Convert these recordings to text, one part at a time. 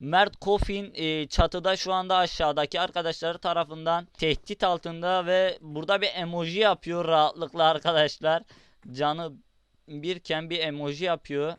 Mert Kofin e, çatıda şu anda aşağıdaki arkadaşları tarafından tehdit altında ve burada bir emoji yapıyor rahatlıkla arkadaşlar. Canı birken bir emoji yapıyor.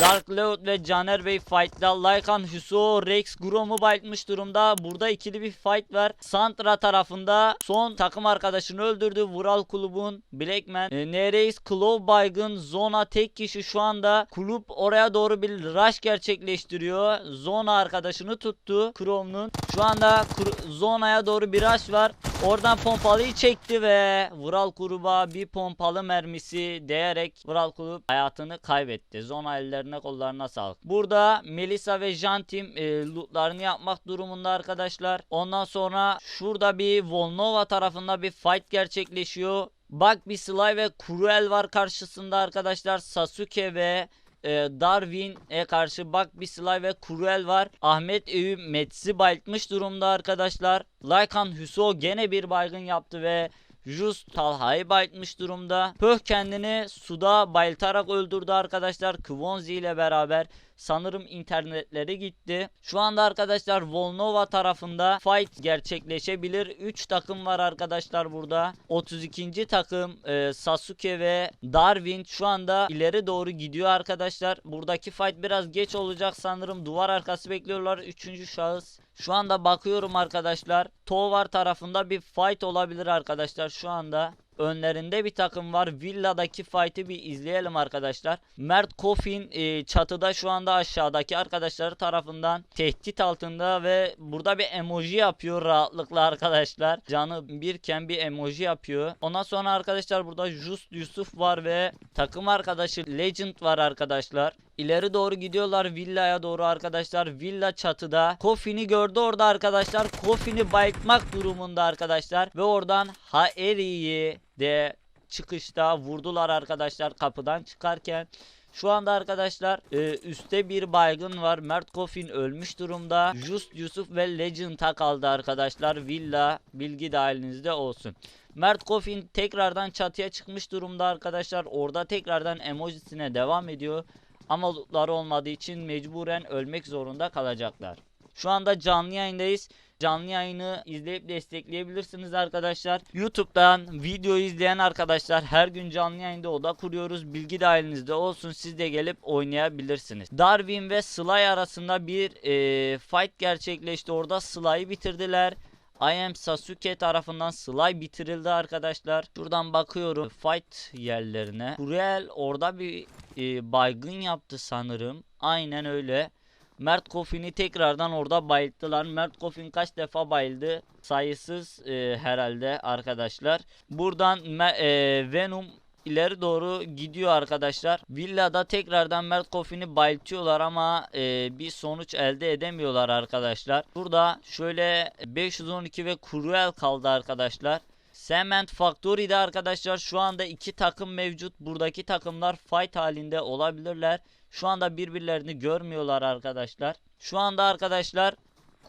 Dark Lord ve Caner Bey fight'ta Lycan Huso Rex Grom'u bayıltmış durumda. Burada ikili bir fight var. Santra tarafında son takım arkadaşını öldürdü. Vural kulübün Blackman. E, Nereis Claw baygın. Zona tek kişi şu anda. Kulüp oraya doğru bir rush gerçekleştiriyor. Zona arkadaşını tuttu. Chrome'nun. Şu anda Zona'ya doğru bir rush var. Oradan pompalıyı çekti ve Vural gruba bir pompalı mermisi değerek Vural kulüp hayatını kaybetti. Zona ellerine kollarına sağlık. Burada Melissa ve Jantim e, lootlarını yapmak durumunda arkadaşlar. Ondan sonra şurada bir Volnova tarafında bir fight gerçekleşiyor. Bak bir Sly ve Cruel var karşısında arkadaşlar. Sasuke ve e, Darwin'e karşı bak bir Sly ve Cruel var. Ahmet Eyüp Metz'i bayıltmış durumda arkadaşlar. Lycan Hüso gene bir baygın yaptı ve Just Talha'yı bayıltmış durumda. Pöh kendini suda bayıltarak öldürdü arkadaşlar. Kvonzi ile beraber sanırım internetleri gitti. Şu anda arkadaşlar Volnova tarafında fight gerçekleşebilir. 3 takım var arkadaşlar burada. 32. takım e, Sasuke ve Darwin şu anda ileri doğru gidiyor arkadaşlar. Buradaki fight biraz geç olacak sanırım. Duvar arkası bekliyorlar. 3. şahıs. Şu anda bakıyorum arkadaşlar. Tovar tarafında bir fight olabilir arkadaşlar şu anda. Önlerinde bir takım var. Villa'daki fight'ı bir izleyelim arkadaşlar. Mert Kofin e, çatıda şu anda aşağıdaki arkadaşları tarafından tehdit altında ve burada bir emoji yapıyor rahatlıkla arkadaşlar. Canı birken bir emoji yapıyor. Ondan sonra arkadaşlar burada Just Yusuf var ve takım arkadaşı Legend var arkadaşlar. İleri doğru gidiyorlar villaya doğru arkadaşlar. Villa çatıda. Kofi'ni gördü orada arkadaşlar. Kofi'ni bayıltmak durumunda arkadaşlar. Ve oradan Haeri'yi de çıkışta vurdular arkadaşlar kapıdan çıkarken. Şu anda arkadaşlar e, üstte bir baygın var. Mert Kofin ölmüş durumda. Just Yusuf ve Legend'a kaldı arkadaşlar. Villa bilgi dahilinizde olsun. Mert Kofin tekrardan çatıya çıkmış durumda arkadaşlar. Orada tekrardan emojisine devam ediyor. Ama lootları olmadığı için mecburen ölmek zorunda kalacaklar. Şu anda canlı yayındayız. Canlı yayını izleyip destekleyebilirsiniz arkadaşlar. YouTube'dan video izleyen arkadaşlar her gün canlı yayında oda kuruyoruz. Bilgi dahilinizde olsun siz de gelip oynayabilirsiniz. Darwin ve Sly arasında bir eee, fight gerçekleşti. Orada Sly'ı bitirdiler. I am Sasuke tarafından Sly bitirildi arkadaşlar. Şuradan bakıyorum fight yerlerine. Kuriel orada bir e, baygın yaptı sanırım. Aynen öyle. Mert Kofin'i tekrardan orada bayılttılar. Mert Kofin kaç defa bayıldı? Sayısız e, herhalde arkadaşlar. Buradan e, Venom ileri doğru gidiyor arkadaşlar. Villada tekrardan Mert Kofin'i bayıltıyorlar ama e, bir sonuç elde edemiyorlar arkadaşlar. Burada şöyle 512 ve Cruel kaldı arkadaşlar. Cement Factory'de arkadaşlar şu anda iki takım mevcut. Buradaki takımlar fight halinde olabilirler. Şu anda birbirlerini görmüyorlar arkadaşlar. Şu anda arkadaşlar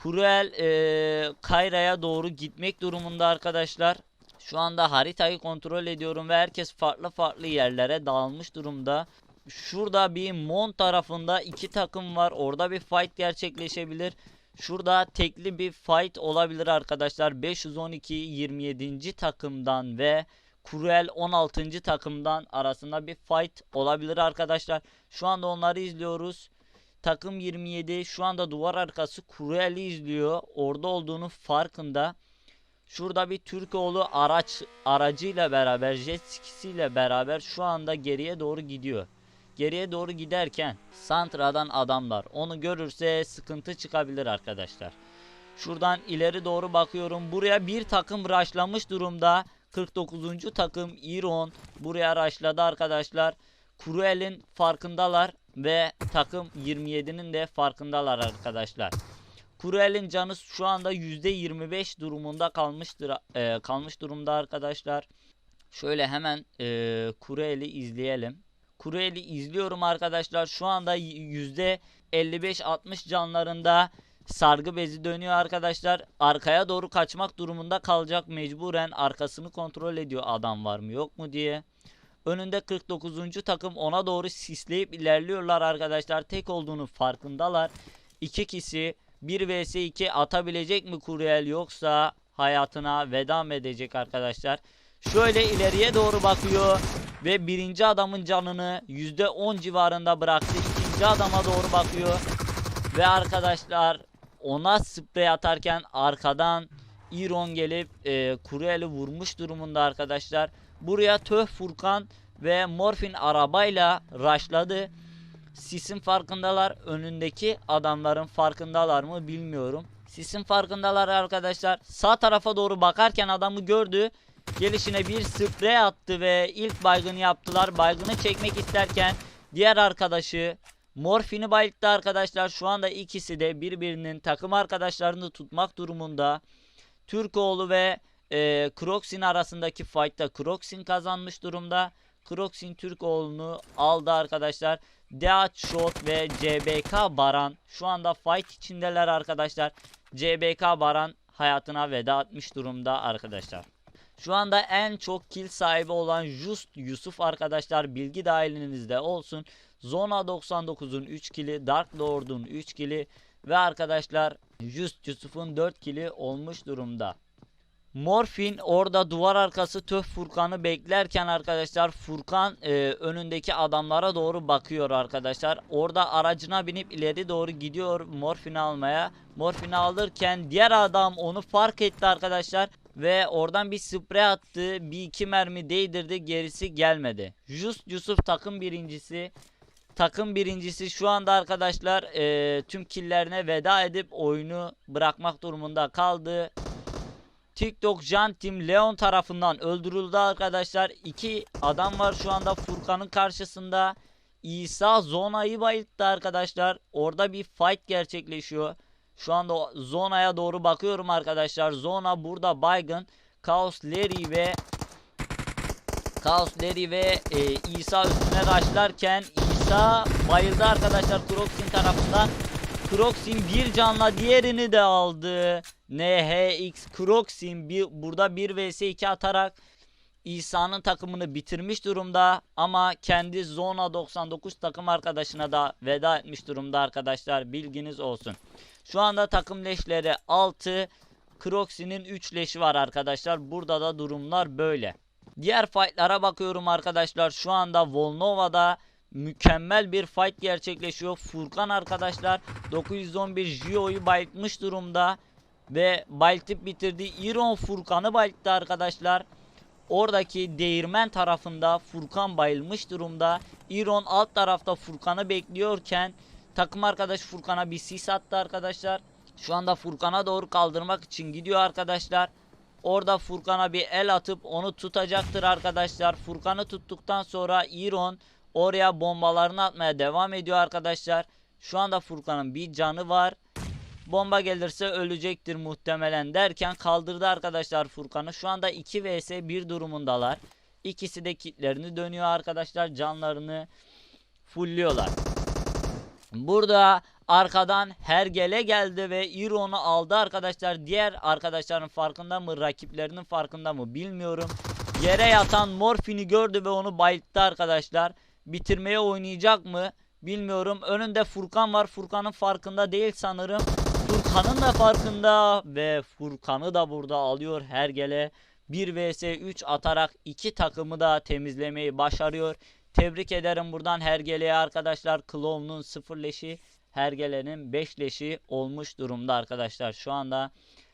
Cruel e, Kayra'ya doğru gitmek durumunda arkadaşlar. Şu anda haritayı kontrol ediyorum ve herkes farklı farklı yerlere dağılmış durumda. Şurada bir Mon tarafında iki takım var. Orada bir fight gerçekleşebilir. Şurada tekli bir fight olabilir arkadaşlar. 512 27. takımdan ve Cruel 16. takımdan arasında bir fight olabilir arkadaşlar. Şu anda onları izliyoruz. Takım 27 şu anda duvar arkası Cruel'i izliyor. Orada olduğunu farkında. Şurada bir Türkoğlu araç aracıyla beraber jet skisiyle beraber şu anda geriye doğru gidiyor. Geriye doğru giderken Santra'dan adamlar onu görürse sıkıntı çıkabilir arkadaşlar. Şuradan ileri doğru bakıyorum. Buraya bir takım raşlamış durumda. 49. takım Iron buraya raşladı arkadaşlar. Cruel'in farkındalar ve takım 27'nin de farkındalar arkadaşlar. Cruel'in canı şu anda %25 durumunda kalmıştır e, kalmış durumda arkadaşlar. Şöyle hemen e, Cruel'i izleyelim. Cruel'i izliyorum arkadaşlar. Şu anda %55-60 canlarında sargı bezi dönüyor arkadaşlar. Arkaya doğru kaçmak durumunda kalacak mecburen arkasını kontrol ediyor adam var mı yok mu diye. Önünde 49. takım ona doğru sisleyip ilerliyorlar arkadaşlar. Tek olduğunu farkındalar. İki kişi 1 vs 2 atabilecek mi Kuriyel yoksa hayatına veda mı edecek arkadaşlar. Şöyle ileriye doğru bakıyor ve birinci adamın canını %10 civarında bıraktı. İkinci adama doğru bakıyor ve arkadaşlar ona sprey atarken arkadan Iron gelip e, Kuriyel'i vurmuş durumunda arkadaşlar. Buraya Töh Furkan ve Morfin arabayla rushladı. Sisin farkındalar. Önündeki adamların farkındalar mı bilmiyorum. Sisin farkındalar arkadaşlar. Sağ tarafa doğru bakarken adamı gördü. Gelişine bir sprey attı ve ilk baygını yaptılar. Baygını çekmek isterken diğer arkadaşı Morfin'i bayılttı arkadaşlar. Şu anda ikisi de birbirinin takım arkadaşlarını tutmak durumunda. Türkoğlu ve e, Kroxin arasındaki fight'ta Kroxin kazanmış durumda. Kroxin Türkoğlu'nu aldı arkadaşlar. Deat Shot ve CBK Baran şu anda fight içindeler arkadaşlar. CBK Baran hayatına veda etmiş durumda arkadaşlar. Şu anda en çok kill sahibi olan Just Yusuf arkadaşlar bilgi dahilinizde olsun. Zona 99'un 3 kili, Dark Lord'un 3 kili ve arkadaşlar Just Yusuf'un 4 kili olmuş durumda. Morfin orada duvar arkası Töh Furkan'ı beklerken arkadaşlar Furkan e, önündeki adamlara doğru bakıyor arkadaşlar. Orada aracına binip ileri doğru gidiyor Morfin'i almaya. Morfin'i alırken diğer adam onu fark etti arkadaşlar. Ve oradan bir sprey attı. Bir iki mermi değdirdi. Gerisi gelmedi. Just Yusuf takım birincisi. Takım birincisi şu anda arkadaşlar e, tüm killerine veda edip oyunu bırakmak durumunda kaldı. TikTok Jan Team Leon tarafından öldürüldü arkadaşlar. İki adam var şu anda Furkan'ın karşısında. İsa Zona'yı bayılttı arkadaşlar. Orada bir fight gerçekleşiyor. Şu anda Zona'ya doğru bakıyorum arkadaşlar. Zona burada baygın. Chaos Larry ve Chaos Larry ve e, İsa üstüne raşlarken İsa bayıldı arkadaşlar Kroxin tarafından. Kroxin bir canla diğerini de aldı. NHX Kroxin bir, burada 1 vs 2 atarak İsa'nın takımını bitirmiş durumda ama kendi Zona 99 takım arkadaşına da veda etmiş durumda arkadaşlar bilginiz olsun. Şu anda takım leşleri 6 Kroxin'in 3 leşi var arkadaşlar. Burada da durumlar böyle. Diğer fightlara bakıyorum arkadaşlar. Şu anda Volnova'da mükemmel bir fight gerçekleşiyor. Furkan arkadaşlar 911 Jio'yu bayıltmış durumda ve bayıltıp bitirdi. Iron Furkan'ı bayılttı arkadaşlar. Oradaki değirmen tarafında Furkan bayılmış durumda. Iron alt tarafta Furkan'ı bekliyorken takım arkadaş Furkan'a bir sis attı arkadaşlar. Şu anda Furkan'a doğru kaldırmak için gidiyor arkadaşlar. Orada Furkan'a bir el atıp onu tutacaktır arkadaşlar. Furkan'ı tuttuktan sonra Iron oraya bombalarını atmaya devam ediyor arkadaşlar. Şu anda Furkan'ın bir canı var. Bomba gelirse ölecektir muhtemelen derken kaldırdı arkadaşlar Furkan'ı. Şu anda 2 vs 1 durumundalar. İkisi de kitlerini dönüyor arkadaşlar. Canlarını fullüyorlar. Burada arkadan Hergele geldi ve Iron'u aldı arkadaşlar. Diğer arkadaşların farkında mı, rakiplerinin farkında mı bilmiyorum. Yere yatan Morfin'i gördü ve onu bayılttı arkadaşlar. Bitirmeye oynayacak mı bilmiyorum. Önünde Furkan var. Furkan'ın farkında değil sanırım. Furkan'ın da farkında ve Furkan'ı da burada alıyor Hergele. 1 vs 3 atarak iki takımı da temizlemeyi başarıyor. Tebrik ederim buradan Hergele'ye arkadaşlar. Clown'un 0 leşi, Hergele'nin 5 leşi olmuş durumda arkadaşlar. Şu anda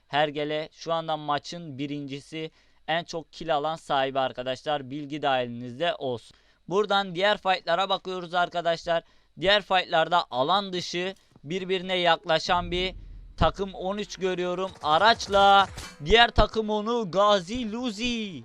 Hergele şu anda maçın birincisi en çok kill alan sahibi arkadaşlar. Bilgi dahilinizde olsun. Buradan diğer fightlara bakıyoruz arkadaşlar. Diğer fightlarda alan dışı birbirine yaklaşan bir takım 13 görüyorum. Araçla diğer takım onu Gazi Luzi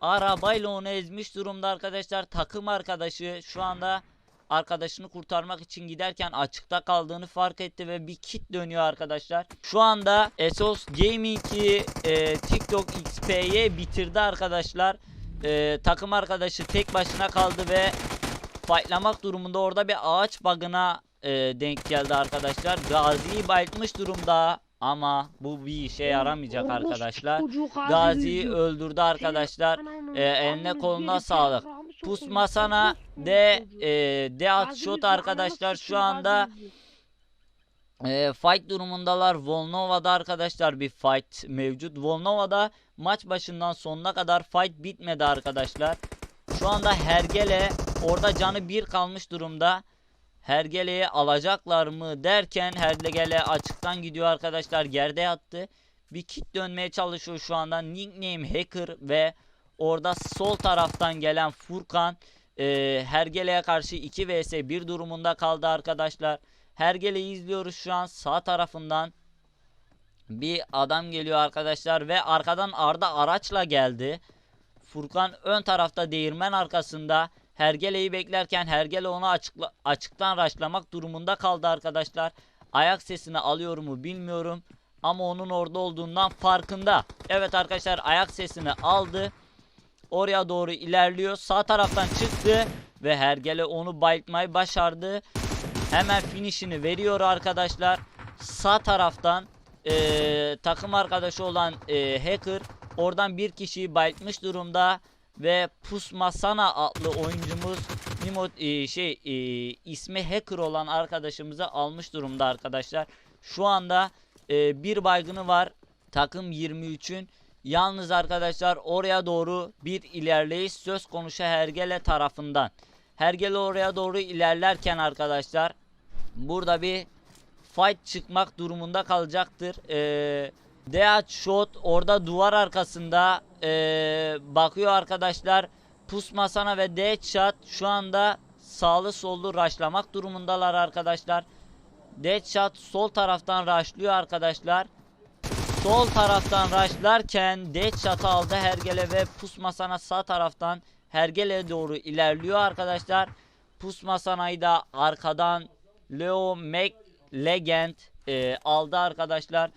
arabayla onu ezmiş durumda arkadaşlar. Takım arkadaşı şu anda arkadaşını kurtarmak için giderken açıkta kaldığını fark etti ve bir kit dönüyor arkadaşlar. Şu anda Esos Gaming'i e, TikTok XP'ye bitirdi arkadaşlar. E, takım arkadaşı tek başına kaldı ve fightlamak durumunda orada bir ağaç bug'ına e, denk geldi arkadaşlar. Gazi'yi bayıltmış durumda. Ama bu bir işe yaramayacak arkadaşlar. Gazi'yi öldürdü arkadaşlar. Ee, eline koluna sağlık. Pusmasana de e, Shot yüzü, arkadaşlar şu anda e, fight durumundalar. Volnova'da arkadaşlar bir fight mevcut. Volnova'da maç başından sonuna kadar fight bitmedi arkadaşlar. Şu anda Hergele orada canı bir kalmış durumda. Hergele'yi alacaklar mı derken Hergele açıktan gidiyor arkadaşlar. Yerde yattı. Bir kit dönmeye çalışıyor şu anda. Nickname Hacker ve orada sol taraftan gelen Furkan e, Hergele'ye karşı 2 vs 1 durumunda kaldı arkadaşlar. Hergele'yi izliyoruz şu an sağ tarafından. Bir adam geliyor arkadaşlar ve arkadan Arda araçla geldi. Furkan ön tarafta değirmen arkasında. Hergele'yi beklerken Hergele onu açıkla, açıktan raşlamak durumunda kaldı arkadaşlar. Ayak sesini alıyor mu bilmiyorum. Ama onun orada olduğundan farkında. Evet arkadaşlar ayak sesini aldı. Oraya doğru ilerliyor. Sağ taraftan çıktı. Ve Hergele onu bayıltmayı başardı. Hemen finishini veriyor arkadaşlar. Sağ taraftan eee, takım arkadaşı olan eee, Hacker oradan bir kişiyi bayıltmış durumda ve Pusma Sana adlı oyuncumuz Nimo eee, şey eee, ismi Hacker olan arkadaşımızı almış durumda arkadaşlar. Şu anda eee, bir baygını var takım 23'ün. Yalnız arkadaşlar oraya doğru bir ilerleyiş söz konusu Hergele tarafından. Hergele oraya doğru ilerlerken arkadaşlar burada bir fight çıkmak durumunda kalacaktır. Ee, Death Shot orada duvar arkasında ee, bakıyor arkadaşlar. Pusmasana ve Death Shot şu anda sağlı sollu raşlamak durumundalar arkadaşlar. Death Shot sol taraftan raşlıyor arkadaşlar. Sol taraftan raşlarken Death Shot'ı aldı Hergele ve Pusmasana sağ taraftan Hergele'ye doğru ilerliyor arkadaşlar. Pusmasana'yı da arkadan Leo Mac Legend e, aldı arkadaşlar.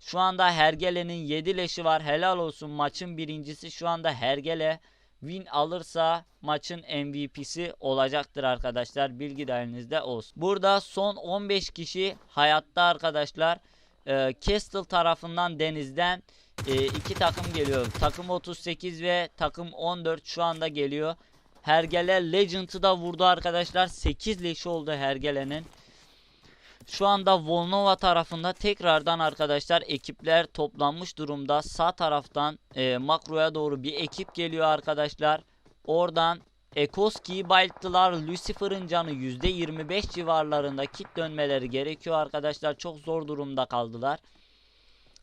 Şu anda Hergele'nin 7 leşi var. Helal olsun maçın birincisi şu anda Hergele. Win alırsa maçın MVP'si olacaktır arkadaşlar. Bilgi dahilinizde olsun. Burada son 15 kişi hayatta arkadaşlar. Ee, Castle tarafından denizden e, iki takım geliyor. Takım 38 ve takım 14 şu anda geliyor. Hergele Legend'ı da vurdu arkadaşlar. 8 leşi oldu Hergele'nin. Şu anda Volnova tarafında tekrardan arkadaşlar ekipler toplanmış durumda. Sağ taraftan e, makroya doğru bir ekip geliyor arkadaşlar. Oradan Ekoski'yi bayılttılar. Lucifer'ın canı %25 civarlarında kit dönmeleri gerekiyor arkadaşlar. Çok zor durumda kaldılar.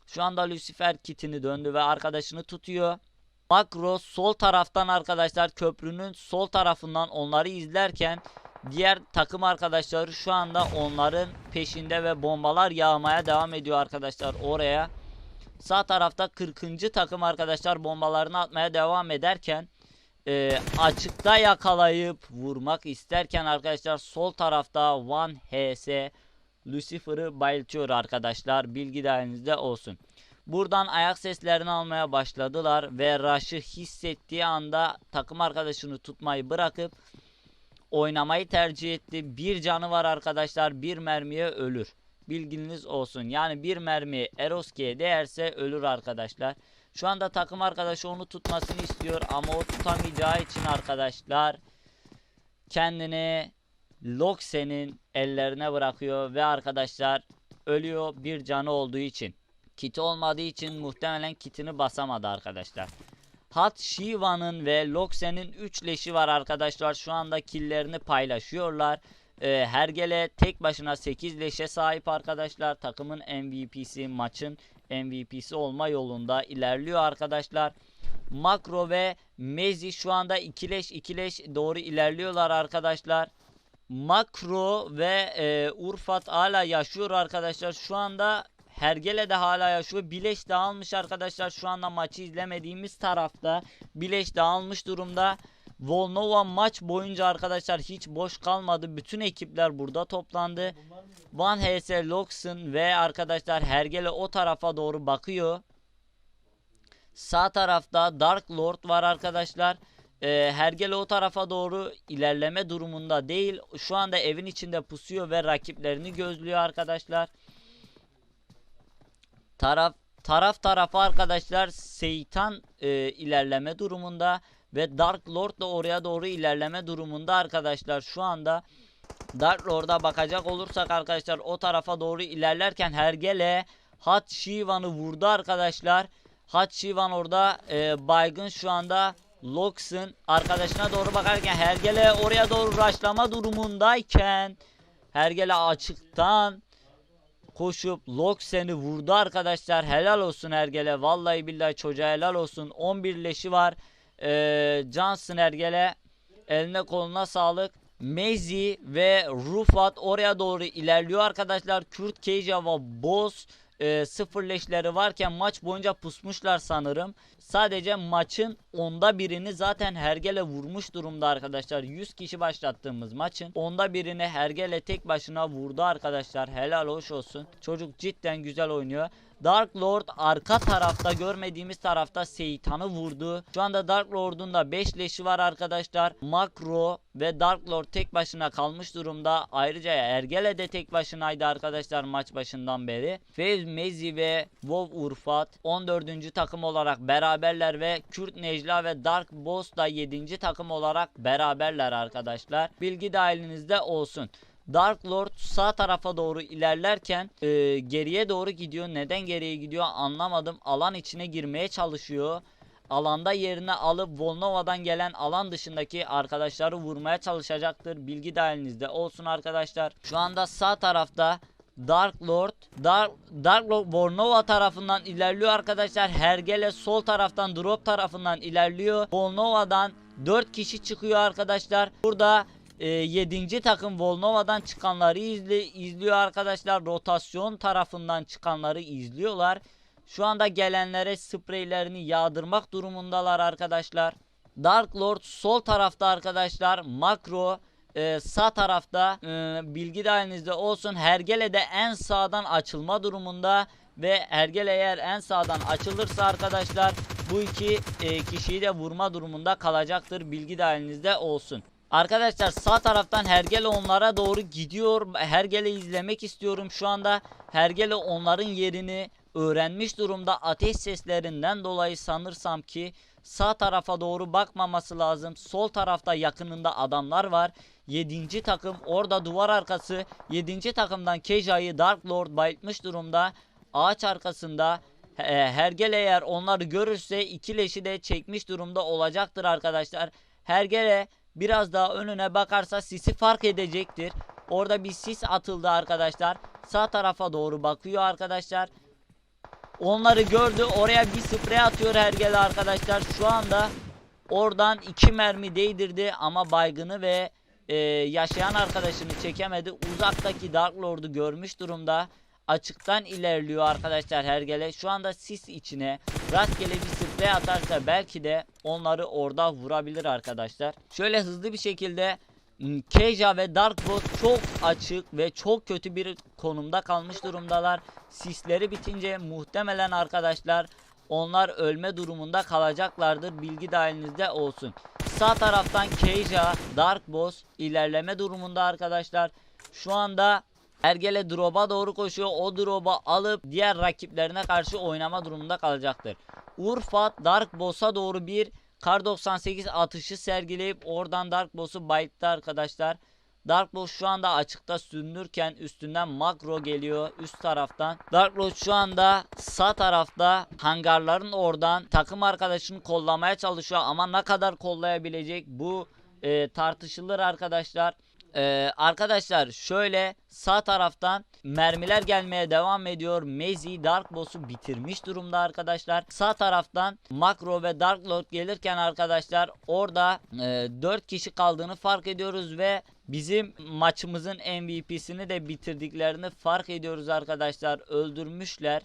Şu anda Lucifer kitini döndü ve arkadaşını tutuyor. Makro sol taraftan arkadaşlar köprünün sol tarafından onları izlerken diğer takım arkadaşları şu anda onların peşinde ve bombalar yağmaya devam ediyor arkadaşlar oraya. Sağ tarafta 40. takım arkadaşlar bombalarını atmaya devam ederken e, açıkta yakalayıp vurmak isterken arkadaşlar sol tarafta One HS Lucifer'ı bayıltıyor arkadaşlar. Bilgi dahilinizde olsun. Buradan ayak seslerini almaya başladılar ve Rush'ı hissettiği anda takım arkadaşını tutmayı bırakıp oynamayı tercih etti. Bir canı var arkadaşlar. Bir mermiye ölür. Bilginiz olsun. Yani bir mermi Eroski'ye değerse ölür arkadaşlar. Şu anda takım arkadaşı onu tutmasını istiyor ama o tutamayacağı için arkadaşlar kendini Lokse'nin ellerine bırakıyor ve arkadaşlar ölüyor bir canı olduğu için. Kiti olmadığı için muhtemelen kitini basamadı arkadaşlar. Hat Shiva'nın ve Lokse'nin 3 leşi var arkadaşlar. Şu anda killerini paylaşıyorlar. Ee, Hergele tek başına 8 leşe sahip arkadaşlar. Takımın MVP'si, maçın MVP'si olma yolunda ilerliyor arkadaşlar. Makro ve Mezi şu anda 2 leş 2 leş doğru ilerliyorlar arkadaşlar. Makro ve e, Urfat hala yaşıyor arkadaşlar. Şu anda Hergele de hala yaşıyor. Bileş dağılmış arkadaşlar. Şu anda maçı izlemediğimiz tarafta. Bileş dağılmış durumda. Volnova maç boyunca arkadaşlar hiç boş kalmadı. Bütün ekipler burada toplandı. Van HS Loxon ve arkadaşlar Hergele o tarafa doğru bakıyor. Sağ tarafta Dark Lord var arkadaşlar. Ee, Hergele o tarafa doğru ilerleme durumunda değil. Şu anda evin içinde pusuyor ve rakiplerini gözlüyor arkadaşlar. Taraf taraf tarafa arkadaşlar Seytan e, ilerleme durumunda ve Dark Lord da oraya doğru ilerleme durumunda arkadaşlar şu anda Dark Lord'a bakacak olursak arkadaşlar o tarafa doğru ilerlerken Hergele Hat Shivan'ı vurdu arkadaşlar. Hat Shivan orada e, baygın şu anda Lox'ın arkadaşına doğru bakarken Hergele oraya doğru rushlama durumundayken Hergele açıktan koşup Loxen'i vurdu arkadaşlar. Helal olsun Hergele. Vallahi billahi çocuğa helal olsun. 11 leşi var. Ee, Johnson Hergele eline koluna sağlık. Mezi ve Rufat oraya doğru ilerliyor arkadaşlar. Kürt Keija ve Boz e, sıfır leşleri varken maç boyunca pusmuşlar sanırım. Sadece maçın onda birini zaten Hergele vurmuş durumda arkadaşlar. 100 kişi başlattığımız maçın onda birini Hergele tek başına vurdu arkadaşlar. Helal hoş olsun. Çocuk cidden güzel oynuyor. Dark Lord arka tarafta görmediğimiz tarafta Seytan'ı vurdu. Şu anda Dark Lord'un da 5 leşi var arkadaşlar. Makro ve Dark Lord tek başına kalmış durumda. Ayrıca Ergele de tek başınaydı arkadaşlar maç başından beri. Fevz Mezi ve WoW Urfat 14. takım olarak beraberler ve Kürt Necla ve Dark Boss da 7. takım olarak beraberler arkadaşlar. Bilgi dahilinizde olsun. Dark Lord sağ tarafa doğru ilerlerken e, geriye doğru gidiyor. Neden geriye gidiyor anlamadım. Alan içine girmeye çalışıyor. Alanda yerini alıp Volnova'dan gelen alan dışındaki arkadaşları vurmaya çalışacaktır. Bilgi dahilinizde olsun arkadaşlar. Şu anda sağ tarafta Dark Lord Dark, Dark Lord Volnova tarafından ilerliyor arkadaşlar. Hergele sol taraftan drop tarafından ilerliyor. Volnova'dan 4 kişi çıkıyor arkadaşlar. Burada e, 7. takım Volnova'dan çıkanları izli, izliyor arkadaşlar. Rotasyon tarafından çıkanları izliyorlar. Şu anda gelenlere spreylerini yağdırmak durumundalar arkadaşlar. Dark Lord sol tarafta arkadaşlar. Makro e, sağ tarafta e, bilgi dahilinizde olsun. Hergele de en sağdan açılma durumunda ve Hergele eğer en sağdan açılırsa arkadaşlar bu iki e, kişiyi de vurma durumunda kalacaktır. Bilgi dahilinizde olsun. Arkadaşlar sağ taraftan Hergele onlara doğru gidiyor. Hergele izlemek istiyorum şu anda. Hergele onların yerini öğrenmiş durumda. Ateş seslerinden dolayı sanırsam ki sağ tarafa doğru bakmaması lazım. Sol tarafta yakınında adamlar var. 7. takım orada duvar arkası 7. takımdan Keja'yı Dark Lord bayıltmış durumda. Ağaç arkasında e, Hergele eğer onları görürse iki leşi de çekmiş durumda olacaktır arkadaşlar. Hergele biraz daha önüne bakarsa sisi fark edecektir. Orada bir sis atıldı arkadaşlar. Sağ tarafa doğru bakıyor arkadaşlar. Onları gördü. Oraya bir sprey atıyor Hergele arkadaşlar. Şu anda oradan iki mermi değdirdi ama baygını ve e, yaşayan arkadaşını çekemedi. Uzaktaki Dark Lord'u görmüş durumda. Açıktan ilerliyor arkadaşlar Hergele. Şu anda sis içine rastgele bir sprey atarsa belki de onları orada vurabilir arkadaşlar. Şöyle hızlı bir şekilde m, Keja ve Dark Bot çok açık ve çok kötü bir konumda kalmış durumdalar. Sisleri bitince muhtemelen arkadaşlar onlar ölme durumunda kalacaklardır. Bilgi dahilinizde olsun. Sağ taraftan Keija, Dark Boss ilerleme durumunda arkadaşlar. Şu anda Ergele drop'a doğru koşuyor. O drop'u alıp diğer rakiplerine karşı oynama durumunda kalacaktır. Urfat Dark Boss'a doğru bir Kar 98 atışı sergileyip oradan Dark Boss'u bayıttı arkadaşlar. Dark Boss şu anda açıkta sürünürken üstünden Makro geliyor üst taraftan. Dark Boss şu anda sağ tarafta hangarların oradan takım arkadaşını kollamaya çalışıyor ama ne kadar kollayabilecek bu e, tartışılır arkadaşlar. Ee, arkadaşlar şöyle sağ taraftan mermiler gelmeye devam ediyor. Mezi Dark Boss'u bitirmiş durumda arkadaşlar. Sağ taraftan Makro ve Dark Lord gelirken arkadaşlar orada e, 4 kişi kaldığını fark ediyoruz ve bizim maçımızın MVP'sini de bitirdiklerini fark ediyoruz arkadaşlar. Öldürmüşler.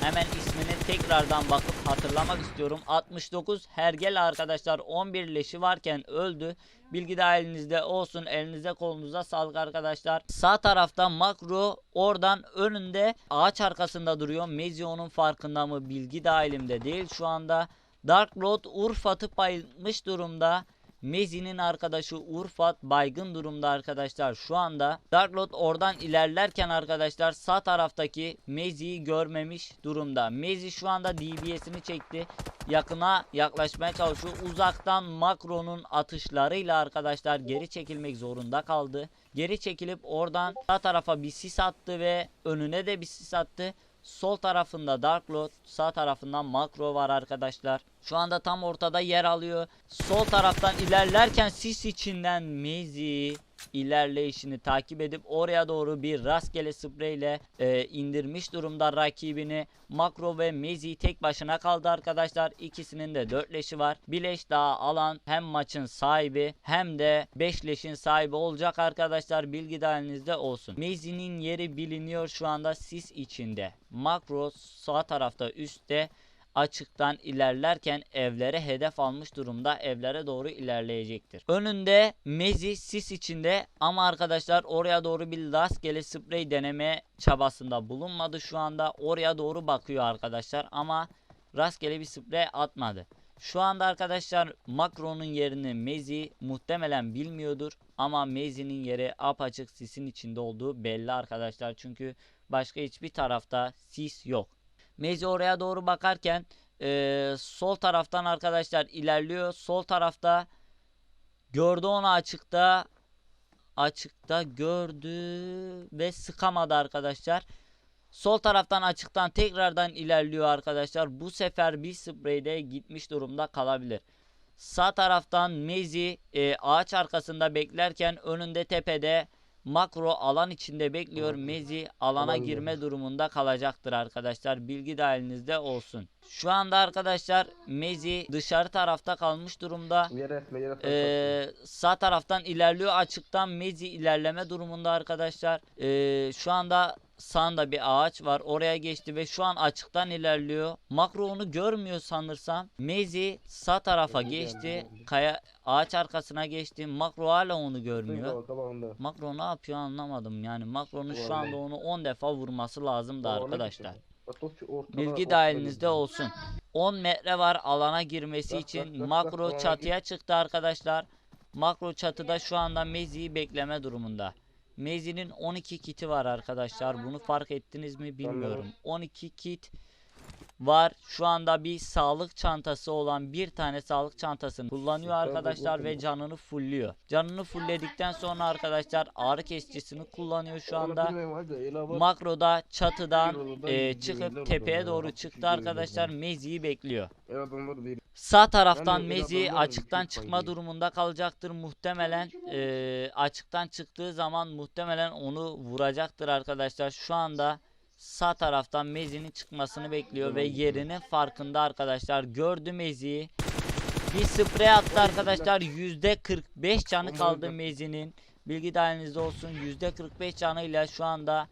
Hemen ismini tekrardan bakıp hatırlamak istiyorum. 69 Hergel arkadaşlar 11 leşi varken öldü. Bilgi dahilinizde olsun. Elinize kolunuza sağlık arkadaşlar. Sağ tarafta makro oradan önünde ağaç arkasında duruyor. Mezio'nun farkında mı? Bilgi dahilimde değil şu anda. Dark Lord Urfat'ı paylaşmış durumda. Mezi'nin arkadaşı Urfat baygın durumda arkadaşlar. Şu anda Darklord oradan ilerlerken arkadaşlar sağ taraftaki Mezi'yi görmemiş durumda. Mezi şu anda DBS'ini çekti. Yakına yaklaşmaya çalışıyor. Uzaktan Makro'nun atışlarıyla arkadaşlar geri çekilmek zorunda kaldı. Geri çekilip oradan sağ tarafa bir sis attı ve önüne de bir sis attı. Sol tarafında Dark Lord, sağ tarafından Makro var arkadaşlar. Şu anda tam ortada yer alıyor. Sol taraftan ilerlerken sis içinden Mezi ilerleyişini takip edip oraya doğru bir rastgele spreyle e, indirmiş durumda rakibini. Makro ve Mezi tek başına kaldı arkadaşlar. İkisinin de 4 leşi var. Bir leş daha alan hem maçın sahibi hem de 5 leşin sahibi olacak arkadaşlar. Bilgi dahilinizde olsun. Mezi'nin yeri biliniyor şu anda sis içinde. Makro sağ tarafta üstte açıktan ilerlerken evlere hedef almış durumda evlere doğru ilerleyecektir. Önünde Mezi sis içinde ama arkadaşlar oraya doğru bir rastgele sprey deneme çabasında bulunmadı şu anda oraya doğru bakıyor arkadaşlar ama rastgele bir sprey atmadı. Şu anda arkadaşlar Makro'nun yerini Mezi muhtemelen bilmiyordur ama Mezi'nin yeri apaçık sisin içinde olduğu belli arkadaşlar çünkü başka hiçbir tarafta sis yok. Mezi oraya doğru bakarken eee, sol taraftan arkadaşlar ilerliyor. Sol tarafta gördü onu açıkta. Açıkta gördü ve sıkamadı arkadaşlar. Sol taraftan açıktan tekrardan ilerliyor arkadaşlar. Bu sefer bir spreyde gitmiş durumda kalabilir. Sağ taraftan Mezi e, ağaç arkasında beklerken önünde tepede makro alan içinde bekliyor. Mezi alana Alan girme durumunda kalacaktır arkadaşlar. Bilgi dahilinizde olsun. Şu anda arkadaşlar Mezi dışarı tarafta kalmış durumda. Ee, sağ taraftan ilerliyor açıktan Mezi ilerleme durumunda arkadaşlar. Ee, şu anda sağında bir ağaç var oraya geçti ve şu an açıktan ilerliyor. Makro onu görmüyor sanırsam. Mezi sağ tarafa geçti. Kaya ağaç arkasına geçti. Makro hala onu görmüyor. Makro ne yapıyor anlamadım. Yani Makro'nun şu anda onu 10 defa vurması lazım da arkadaşlar. Bilgi dahilinizde olsun. 10 metre var alana girmesi için. Makro çatıya çıktı arkadaşlar. Makro çatıda şu anda Mezi'yi bekleme durumunda. Mezi'nin 12 kiti var arkadaşlar. Bunu fark ettiniz mi bilmiyorum. 12 kit var. Şu anda bir sağlık çantası olan bir tane sağlık çantasını kullanıyor Süper, arkadaşlar ve canını fullüyor. Canını fullledikten sonra arkadaşlar ağrı kesicisini kullanıyor şu anda. Makroda çatıdan e, çıkıp tepeye doğru çıktı arkadaşlar. Mezi'yi bekliyor. Sağ taraftan Mezi açıktan çıkma durumunda kalacaktır muhtemelen. e, açıktan çıktığı zaman muhtemelen onu vuracaktır arkadaşlar. Şu anda sağ taraftan Mezi'nin çıkmasını bekliyor ve yerinin farkında arkadaşlar. Gördü Mezi'yi. Bir sprey attı arkadaşlar. %45 canı kaldı. Mezi'nin. Bilgi dahilinizde olsun. %45 canıyla şu anda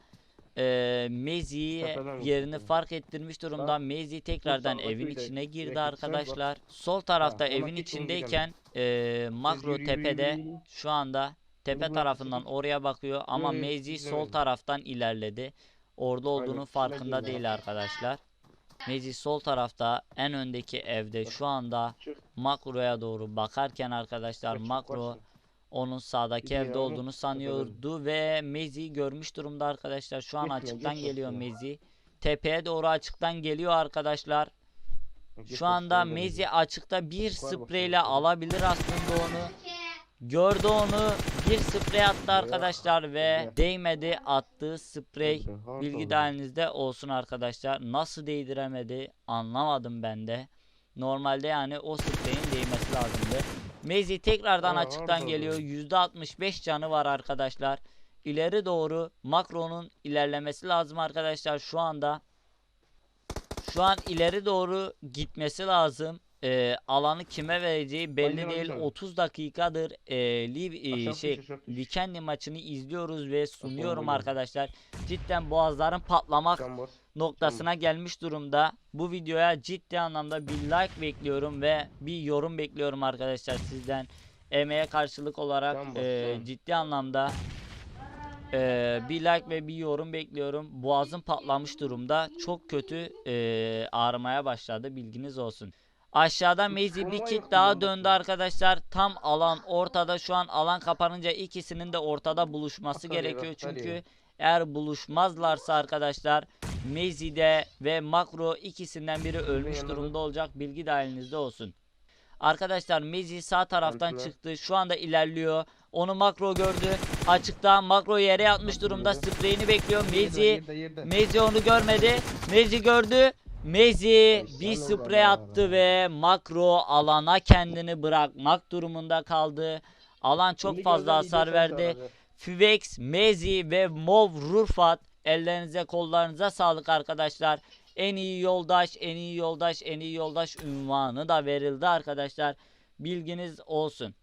e, Mezi'yi yerini fark ettirmiş durumda. Mezi tekrardan evin içine girdi arkadaşlar. Sol tarafta evin içindeyken e, makro tepede şu anda tepe tarafından oraya bakıyor ama Mezi sol taraftan ilerledi. Orada olduğunun Aynen, farkında şuna değil arkadaşlar. Mezi sol tarafta en öndeki evde şu anda makroya doğru bakarken arkadaşlar makro onun sağdaki evde olduğunu sanıyordu ve Mezi görmüş durumda arkadaşlar. Şu an açıktan geliyor. Mezi. Tepeye doğru açıktan geliyor arkadaşlar. Şu anda Mezi açıkta bir spreyle alabilir aslında onu. Gördü onu. Bir sprey attı arkadaşlar ve değmedi attığı sprey. Bilgi dahilinizde olsun arkadaşlar. Nasıl değdiremedi anlamadım ben de. Normalde yani o spreyin değmesi lazımdı. Mezi tekrardan açıktan geliyor. doğru. %65 canı var arkadaşlar. İleri doğru makronun ilerlemesi lazım arkadaşlar şu anda. Şu an ileri doğru gitmesi lazım. Ee, alanı kime vereceği belli Aynen, değil. aynen. 30 dakikadır e, Liv e, Aşağı şey düş, aşağı düş. Weekend'i maçını izliyoruz ve sunuyorum oynuyor. arkadaşlar. Cidden boğazların patlamak Can bas. noktasına gelmiş durumda. Bu videoya ciddi anlamda bir like bekliyorum ve bir yorum bekliyorum arkadaşlar sizden. Emeğe karşılık olarak Can bas, e, can. ciddi anlamda e, bir like ve bir yorum bekliyorum. Boğazım patlamış durumda. Çok kötü e, ağrımaya başladı bilginiz olsun. Aşağıda Mezi bir kit daha döndü arkadaşlar. Tam alan ortada şu an alan kapanınca ikisinin de ortada buluşması gerekiyor. Çünkü eğer buluşmazlarsa arkadaşlar Mezi'de ve Makro ikisinden biri ölmüş durumda olacak. Bilgi dahilinizde olsun. Arkadaşlar Mezi sağ taraftan çıktı. Şu anda ilerliyor. Onu Makro gördü. Açıkta Makro yere yatmış durumda. Spreyini bekliyor. Mezi. Mezi onu görmedi. Mezi gördü. Mezi bir sprey attı ve makro alana kendini bırakmak durumunda kaldı. Alan çok fazla hasar verdi. Fivex, Mezi ve Mov Rurfat ellerinize kollarınıza sağlık arkadaşlar. En iyi yoldaş, en iyi yoldaş, en iyi yoldaş ünvanı da verildi arkadaşlar. Bilginiz olsun.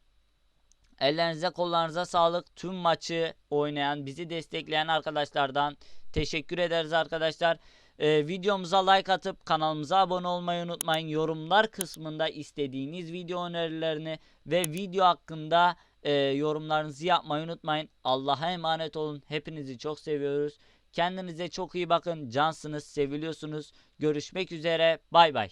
Ellerinize kollarınıza sağlık. Tüm maçı oynayan, bizi destekleyen arkadaşlardan teşekkür ederiz arkadaşlar. Ee, videomuza like atıp kanalımıza abone olmayı unutmayın. Yorumlar kısmında istediğiniz video önerilerini ve video hakkında e, yorumlarınızı yapmayı unutmayın. Allah'a emanet olun. Hepinizi çok seviyoruz. Kendinize çok iyi bakın. Cansınız, seviliyorsunuz. Görüşmek üzere. Bay bay.